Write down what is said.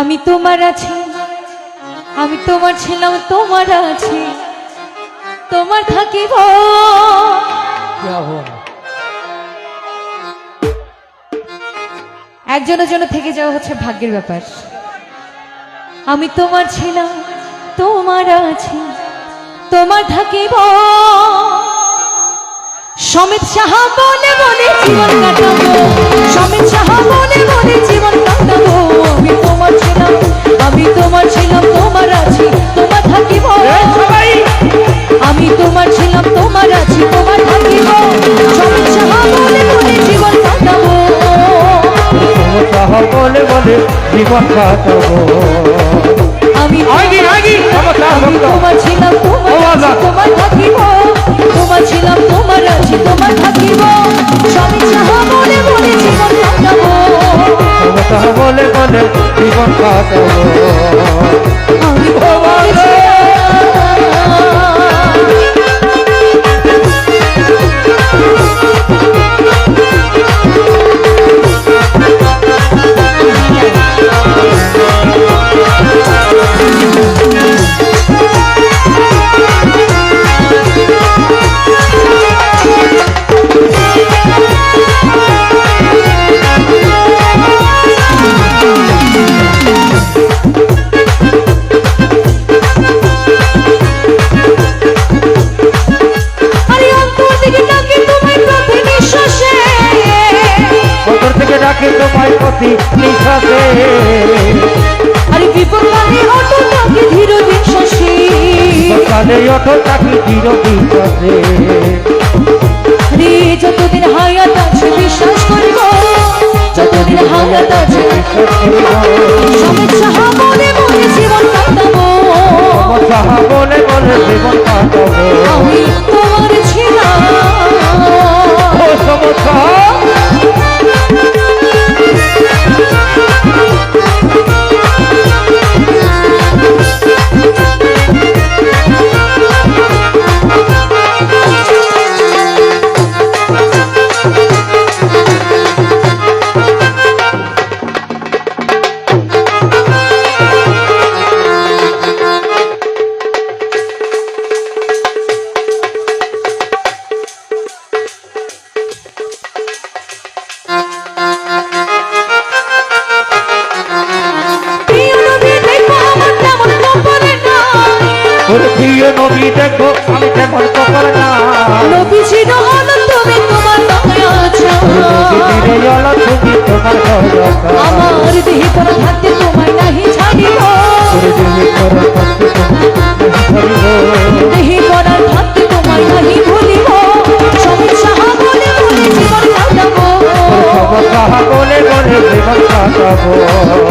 আমি তোমার আছি, আমি তোমার ছিলাম, তোমার আছি, তোমার থাকিব। একজনের জন্য থেকে যাওয়া হচ্ছে ভাগ্যের ব্যাপার। আমি তোমার ছিলাম, তোমার আছি, তোমার থাকিব। সমিত সাহা বলে বলে জীবন কাটাবো, সমিত জীবন কাটাবো আমি। তোমার ছিলাম। তোমার থাকিব। তোমার ছিলাম তোমার আছি তোমার থাকিব। স্বামী সাহা বলে বলে জীবন কাটাবো। তোমার বলে বলে জীবন কাটাবো। আমি থেকে তোমায় প্রতি নিঃশ্বাসে আরে বিপদ মানে অটো ডাকে ধীর নিঃশ্বাসে। সকালে অটো চাকরি চির বিশ্বাসে রে যতদিন হায়াত আছে বিশ্বাস করিব যতদিন হায়াত আছে সাহা বলে বলে জীবন কাটাবো। চাহ বলে বলে জীবন নবী দেখো আমি কেমন কপাল না নবী ছিল অনন্ত তোমার দয়ায় আছো। নবী অনন্ত তুমি তোমার দয়ায় আমার দেহে পর হাতে তোমায় নাহি ছাড়িব। দেহে পর হাতে তোমায় নাহি দেহে পর হাতে তোমায় নাহি ভুলিব সমস্যা বলে বলে জীবন কাটাবো। সমস্যা বলে বলে জীবন কাটাবো।